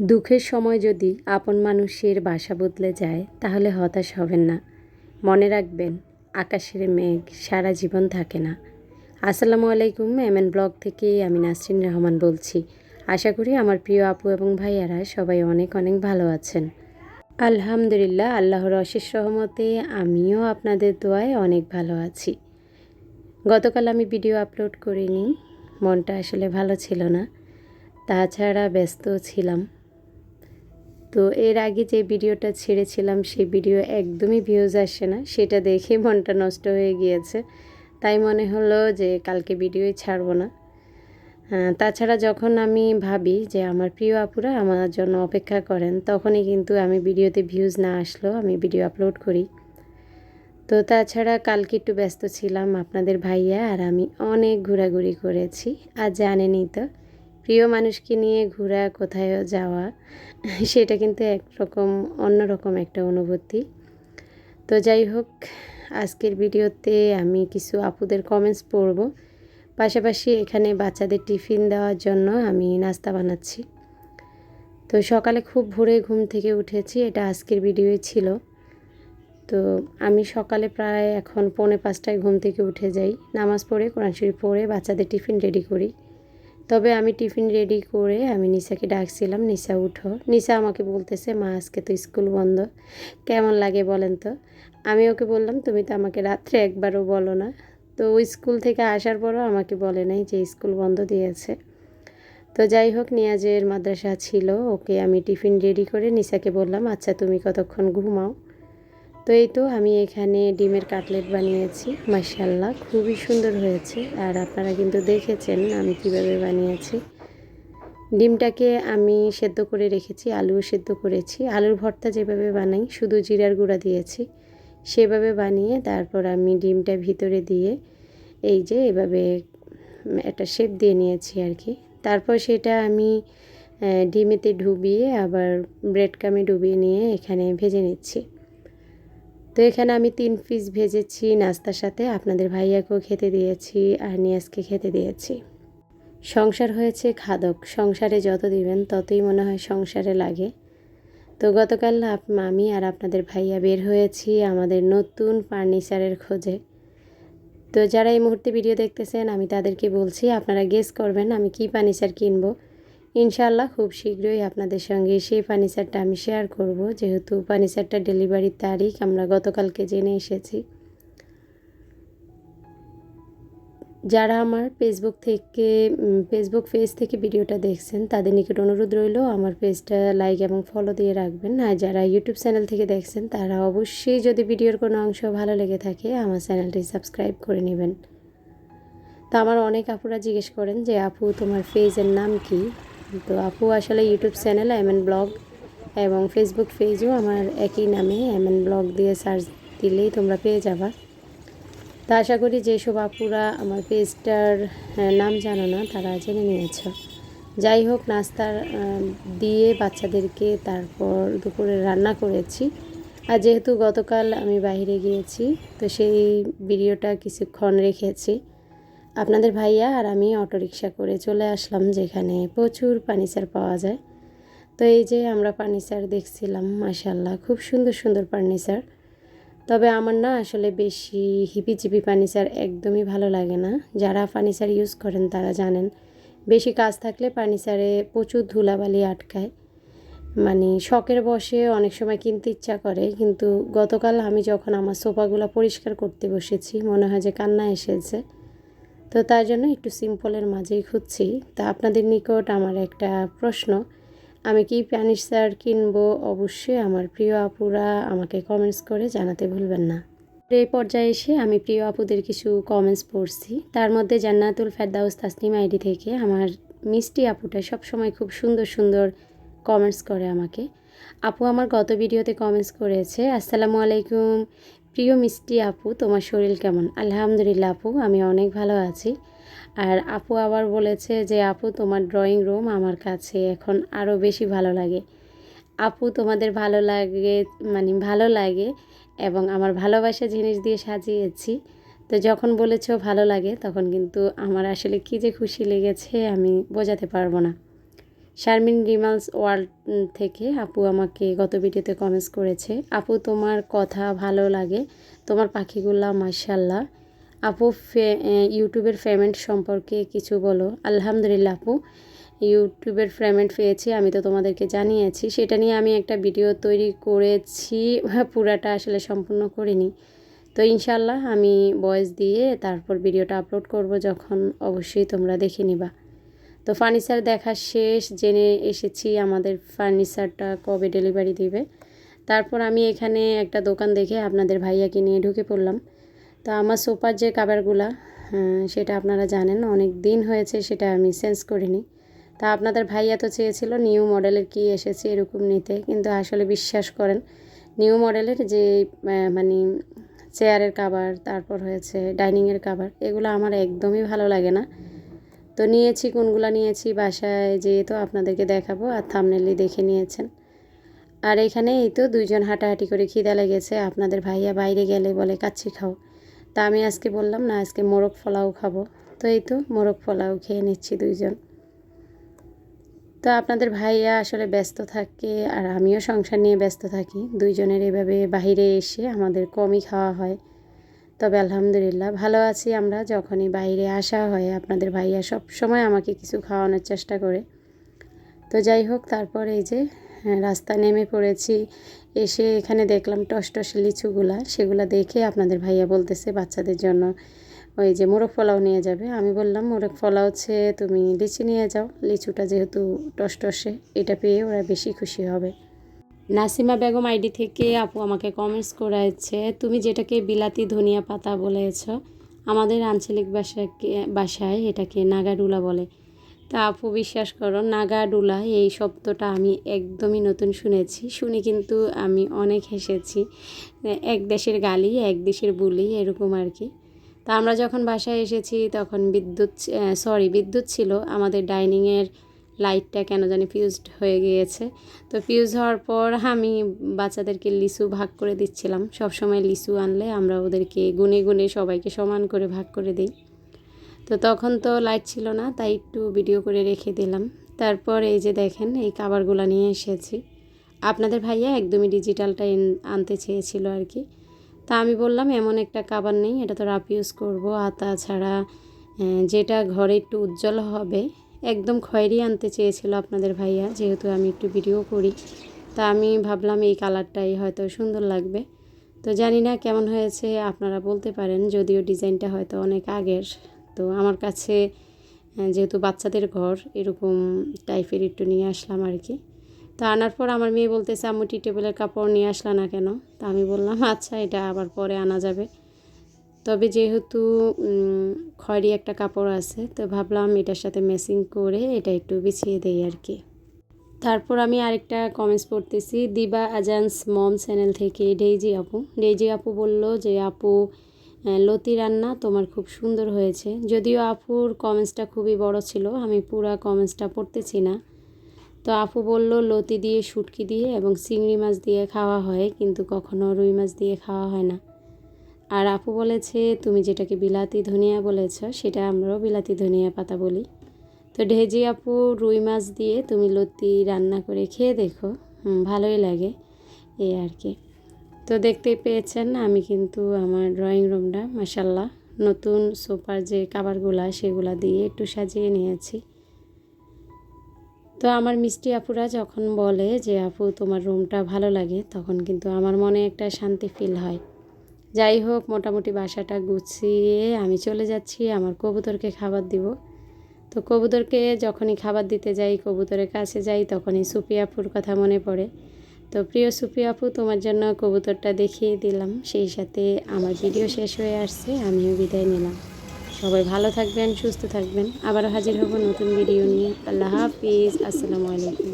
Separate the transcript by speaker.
Speaker 1: দুঃখের সময় যদি আপন মানুষের বাসা বদলে যায়, তাহলে হতাশ হবেন না। মনে রাখবেন, আকাশের মেঘ সারা জীবন থাকে না। আসসালামু আলাইকুম এম এন ব্লগ থেকে আমি নাসরিন রহমান বলছি। আশা করি আমার প্রিয় আপু এবং ভাইয়ারা সবাই অনেক অনেক ভালো আছেন। আলহামদুলিল্লাহ, আল্লাহর অশেষ রহমতে আমিও আপনাদের দোয়ায় অনেক ভালো আছি। গতকাল আমি ভিডিও আপলোড করিনি, মনটা আসলে ভালো ছিল না। তাছাড়া ব্যস্ত ছিলাম। তো এর আগে যে ভিডিওটা ছেড়েছিলাম, সেই ভিডিও একদমই ভিউজ আসে না। সেটা দেখে মনটা নষ্ট হয়ে গিয়েছে। তাই মনে হলো যে কালকে ভিডিওই ছাড়বো না। তাছাড়া যখন আমি ভাবি যে আমার প্রিয় আপুরা আমার জন্য অপেক্ষা করেন, তখনই কিন্তু আমি ভিডিওতে ভিউজ না আসলেও আমি ভিডিও আপলোড করি। তো তাছাড়া কালকে একটু ব্যস্ত ছিলাম আপনাদের ভাইয়া, আর আমি অনেক ঘোরাঘুরি করেছি। আর জানেনই তো প্রিয় মানুষকে নিয়ে ঘোরা কোথায়ও যাওয়া, সেটা কিন্তু একরকম, অন্যরকম একটা অনুভূতি। তো যাই হোক, আজকের ভিডিওতে আমি কিছু আপুদের কমেন্টস পড়ব। পাশাপাশি এখানে বাচ্চাদের টিফিন দেওয়ার জন্য আমি নাস্তা বানাচ্ছি। তো সকালে খুব ভোরে ঘুম থেকে উঠেছি, এটা আজকের ভিডিওই ছিল। তো আমি সকালে প্রায় এখন পৌনে পাঁচটায় ঘুম থেকে উঠে যাই। নামাজ পড়ে, কোরআন শরীফ পড়ে, বাচ্চাদের টিফিন রেডি করি। তবে আমি টিফিন রেডি করে আমি নিশাকে ডাকছিলাম নিশা উঠো। নিশা আমাকে বলতেছে, মা, আজকে তো স্কুল বন্ধ। কেমন লাগে বলেন তো? আমি ওকে বললাম, তুমি তো আমাকে রাত্রে একবারও বলো না। তো ওই স্কুল থেকে আসার পরও আমাকে বলে নাই যে স্কুল বন্ধ দিয়েছে। তো যাই হোক, নিয়াজের মাদ্রাসা ছিল, ওকে আমি টিফিন রেডি করে নিশাকে বললাম আচ্ছা তুমি কতক্ষণ ঘুমাও? তো এই তো আমি এখানে ডিমের কাটলেট বানিয়েছি মাসাল্লাহ খুবই সুন্দর হয়েছে। আর আপনারা কিন্তু দেখেছেন আমি কীভাবে বানিয়েছি। ডিমটাকে আমি সেদ্ধ করে রেখেছি, আলুও সেদ্ধ করেছি। আলুর ভর্তা যেভাবে বানাই, শুধু জিরার গুঁড়া দিয়েছি, সেভাবে বানিয়ে তারপর আমি ডিমটা ভিতরে দিয়ে এই যে এভাবে একটা শেপ দিয়ে নিয়েছি আর কি। তারপর সেটা আমি ডিমেতে ডুবিয়ে আবার ব্রেড কামে ডুবিয়ে নিয়ে এখানে ভেজে নিচ্ছি। তো এখানে আমি তিন পিস ভেজেছি, নাস্তার সাথে আপনাদের ভাইয়াকেও খেতে দিয়েছি আর নিয়াজকে খেতে দিয়েছি। সংসার হয়েছে খাদক, সংসারে যত দিবেন ততই মনে হয় সংসারে লাগে। তো গতকাল আমি আর আপনাদের ভাইয়া বের হয়েছি আমাদের নতুন ফার্নিচারের খোঁজে। তো যারা এই মুহূর্তে ভিডিও দেখতেছেন, আমি তাদেরকে বলছি, আপনারা গেস করবেন আমি কি ফার্নিচার কিনবো। ইনশাল্লাহ খুব শীঘ্রই আপনাদের সঙ্গে সেই ফার্নিচারটা আমি শেয়ার করব। যেহেতু ফার্নিচারটা ডেলিভারির তারিখ আমরা গতকালকে জেনে এসেছি। যারা আমার ফেসবুক থেকে ফেসবুক পেজ থেকে ভিডিওটা দেখছেন, তাদের নিকট অনুরোধ রইল আমার পেজটা লাইক এবং ফলো দিয়ে রাখবেন। আর যারা ইউটিউব চ্যানেল থেকে দেখছেন, তারা অবশ্যই যদি ভিডিওর কোনো অংশ ভালো লেগে থাকে, আমার চ্যানেলটি সাবস্ক্রাইব করে নেবেন। তো আমার অনেক আপুরা জিজ্ঞেস করেন যে, আপু, তোমার পেজের নাম কি? তো আপু আসলে YouTube channel M N blog এবং ফেসবুক পেজও আমার একই নামে এম এন ব্লগ দিয়ে সার্চ দিলেই তোমরা পেয়ে যাবা। তা আশা করি যেসব আপুরা আমার পেজটার নাম জানো না, তারা জেনে নিয়েছ। যাই হোক, নাস্তার দিয়ে বাচ্চাদেরকে তারপর দুপুরে রান্না করেছি। আর যেহেতু গতকাল আমি বাইরে গিয়েছি, তো সেই ভিডিওটা কিছুক্ষণ রেখেছি। আপনাদের ভাইয়া আর আমি অটোরিকশা করে চলে আসলাম, যেখানে প্রচুর পানিচার পাওয়া যায়। তো এই যে আমরা ফার্নিচার দেখছিলাম মাসাল্লাহ খুব সুন্দর সুন্দর ফার্নিচার তবে আমার না আসলে বেশি হিপিচিপি ফার্নিচার একদমই ভালো লাগে না। যারা ফার্নিচার ইউজ করেন তারা জানেন, বেশি কাজ থাকলে ফার্নিচারে প্রচুর ধুলাবালি আটকায়। মানে শখের বসে অনেক সময় কিনতে ইচ্ছা করে, কিন্তু গতকাল আমি যখন আমার সোফাগুলো পরিষ্কার করতে বসেছি, মনে হয় যে কান্না এসেছে। তো তার জন্য একটু সিম্পলের মাঝেই খুঁজছি। তা আপনাদের নিকট আমার একটা প্রশ্ন। আমি কি প্যানিসার কিনবো? অবশ্যই আমার প্রিয় আপুরা আমাকে কমেন্টস করে জানাতে ভুলবেন না। এই পর্যায়ে এসে আমি প্রিয় আপুদের কিছু কমেন্টস পড়ছি। তার মধ্যে জান্নাতুল ফেরদাউস তাসনিম আইডি থেকে আমার মিষ্টি আপুটা সবসময় খুব সুন্দর সুন্দর কমেন্টস করে আমাকে। আপু আমার গত ভিডিওতে কমেন্টস করেছে, আসসালামু আলাইকুম। প্রিয় মিষ্টি আপু, তোমার শরীর কেমন? আলহামদুলিল্লাহ আপু, আমি অনেক ভালো আছি। আর আপু আবার বলেছে যে, আপু, তোমার ড্রয়িং রুম আমার কাছে এখন আরও বেশি ভালো লাগে। আপু, তোমাদের ভালো লাগে মানে ভালো লাগে এবং আমার ভালোবাসা জিনিস দিয়ে সাজিয়েছি। তো যখন বলেছ ভালো লাগে, তখন কিন্তু আমার আসলে কী যে খুশি লেগেছে আমি বোঝাতে পারব না। শারমিন রিমালস ওয়ার্ল্ড থেকে আপু আমাকে গত ভিডিওতে কমেন্টস করেছে, আপু, তোমার কথা ভালো লাগে, তোমার পাখিগুলা মার্শাল্লাহ আপু ইউটিউবের পেমেন্ট সম্পর্কে কিছু বলো। আলহামদুলিল্লাহ আপু, ইউটিউবের পেমেন্ট পেয়েছি, আমি তো তোমাদেরকে জানিয়েছি। সেটা নিয়ে আমি একটা ভিডিও তৈরি করেছি, পুরাটা আসলে সম্পূর্ণ করিনি। তো ইনশাল্লাহ আমি ভয়েস দিয়ে তারপর ভিডিওটা আপলোড করব, যখন অবশ্যই তোমরা দেখে নিবা। তো ফার্নিচার দেখা শেষ জেনে এসেছি আমাদের ফার্নিচারটা কবে ডেলিভারি দিবে। তারপর আমি এখানে একটা দোকান দেখে আপনাদের ভাইয়াকে নিয়ে ঢুকে পড়লাম। তো আমার সোফার যে কাভারগুলা হ্যাঁ, সেটা আপনারা জানেন অনেক দিন হয়েছে সেটা আমি চেঞ্জ করিনি। তা আপনাদের ভাইয়া তো চেয়েছিল নিউ মডেলের কি এসেছে এরকম নিতে কিন্তু আসলে বিশ্বাস করেন নিউ মডেলের যে মানে চেয়ারের কাভার তারপর হয়েছে ডাইনিংয়ের কাভার এগুলো আমার একদমই ভালো লাগে না। তো নিয়েছি, কোনগুলো নিয়েছি বাসায় যেয়ে তো আপনাদেরকে দেখাবো আর থামনেলি দেখে নিয়েছেন। আর এখানে এই তো দুইজন হাঁটাহাঁটি করে খিদা লেগেছে, আপনাদের ভাইয়া বাইরে গেলে বলে কাচ্ছি খাও। তা আমি আজকে বললাম, না, আজকে মোরগ ফলাও খাব। তো এই তো মোরগ পোলাও খেয়ে নিচ্ছি দুইজন। তো আপনাদের ভাইয়া আসলে ব্যস্ত থাকে আর আমিও সংসার নিয়ে ব্যস্ত থাকি। দুইজনের এভাবে বাইরে এসে আমাদের কমই খাওয়া হয়। তবে আলহামদুলিল্লাহ ভালো আছি আমরা যখনই বাইরে আসা হয় আপনাদের ভাইয়া সব সময় আমাকে কিছু খাওয়ানোর চেষ্টা করে। তো যাই হোক তারপর এই যে হ্যাঁ, রাস্তা নেমে পড়েছি। এসে এখানে দেখলাম টস টস লিচুগুলা সেগুলা দেখে আপনাদের ভাইয়া বলতেছে বাচ্চাদের জন্য ওই যে মোরগ পোলাও নিয়ে যাবে। আমি বললাম মোরগ পোলাও হচ্ছে তুমি লিচু নিয়ে যাও। লিচুটা যেহেতু টস টসে এটা পেয়ে ওরা বেশি খুশি হবে। নাসিমা বেগম আইডি থেকে আপু আমাকে কমেন্টস করেছে, তুমি যেটাকে বিলাতি ধনিয়া পাতা বলেছ, আমাদের আঞ্চলিক ভাষাকে, ভাষায় এটাকে নাগাডুলা বলে। তা আপু বিশ্বাস করো নাগাডুলা এই শব্দটা আমি একদমই নতুন শুনেছি, শুনে কিন্তু আমি অনেক হেসেছি। এক দেশের গালি, এক দেশের বুলি, এরকম আর কি। তা আমরা যখন বাসায় এসেছি তখন বিদ্যুৎ সরি বিদ্যুৎ ছিল, আমাদের ডাইনিংয়ের লাইটটা কেন জানি ফিউজড হয়ে গিয়েছে। তো ফিউজ হওয়ার পর আমি বাচ্চাদেরকে লিচু ভাগ করে দিচ্ছিলাম। সব সময় লিচু আনলে আমরা ওদেরকে গুনে গুনে সবাইকে সমান করে ভাগ করে দিই। তো তখন তো লাইট ছিল না, তাই একটু ভিডিও করে রেখে দিলাম। তারপর এই যে দেখেন, এই কাবারগুলো নিয়ে এসেছি। আপনাদের ভাইয়া একদমই ডিজিটালটা আনতে চেয়েছিল আর কি। তা আমি বললাম, এমন একটা কাবার নেই, এটা তো রাফ ইউজ করব। আর তাছাড়া যেটা ঘরে একটু উজ্জ্বল হবে একদম খয়েরি আনতে চেয়েছিল আপনাদের ভাইয়া, যেহেতু আমি একটু ভিডিও করি। তা আমি ভাবলাম এই কালারটাই হয়তো সুন্দর লাগবে। তো জানি না কেমন হয়েছে, আপনারা বলতে পারেন, যদিও ডিজাইনটা হয়তো অনেক আগের। তো আমার কাছে যেহেতু বাচ্চাদের ঘর, এরকম টাইপের একটু নিয়ে আসলাম আর কি। তো আনার পর আমার মেয়ে বলতেছে, আম্মু, টি টেবিলের কাপড় নিয়ে আসলা না কেন? তা আমি বললাম আচ্ছা এটা আবার পরে আনা যাবে। তবে যেহেতু খয়েরি একটা কাপড় আছে, তো ভাবলাম এটার সাথে ম্যাচিং করে এটা একটু বিছিয়ে দেই আর কি। তারপর আমি আরেকটা কমেন্টস পড়তেছি, দিবা আজান্স মম চ্যানেল থেকে ডেইজি আপু। ডেইজি আপু বলল যে, আপু লতি রান্না তোমার খুব সুন্দর হয়েছে। যদিও আপুর কমেন্টসটা খুবই বড় ছিল, আমি পুরা কমেন্টসটা পড়তেছি না। তো আপু বলল, লতি দিয়ে, শুটকি দিয়ে এবং চিংড়ি মাছ দিয়ে খাওয়া হয়, কিন্তু কখনো রুই মাছ দিয়ে খাওয়া হয় না। আর আপু বলেছে, তুমি যেটাকে বিলাতি ধনিয়া বলেছ, সেটা আমরাও বিলাতি ধনিয়া পাতা বলি। তো ঢেজি আপু রুই মাছ দিয়ে তুমি লতি রান্না করে খেয়ে দেখো। ভালোই লাগে এই আর কি। তো দেখতেই পেয়েছেন, আমি কিন্তু আমার ড্রয়িং রুমটা মাসাল্লাহ নতুন সোফার যে কাভারগুলা সেগুলা দিয়ে একটু সাজিয়ে নিয়েছি। তো আমার মিষ্টি আপুরা যখন বলে যে, আপু, তোমার রুমটা ভালো লাগে, তখন কিন্তু আমার মনে একটা শান্তি ফিল হয়। যাই হোক, মোটামুটি বাসাটা গুছিয়ে আমি চলে যাচ্ছি, আমার কবুতরকে খাবার দিব। তো কবুতরকে যখনই খাবার দিতে যাই, কবুতরের কাছে যাই, তখনই সুপি আপুর কথা মনে পড়ে। তো প্রিয় সুপি আপু, তোমার জন্য কবুতরটা দেখিয়ে দিলাম, সেই সাথে আমার ভিডিও শেষ হয়ে আসছে, আমিও বিদায় নিলাম। সবাই ভালো থাকবেন, সুস্থ থাকবেন, আবারও হাজির হব নতুন ভিডিও নিয়ে। আল্লাহ হাফিজ, আসসালামু আলাইকুম।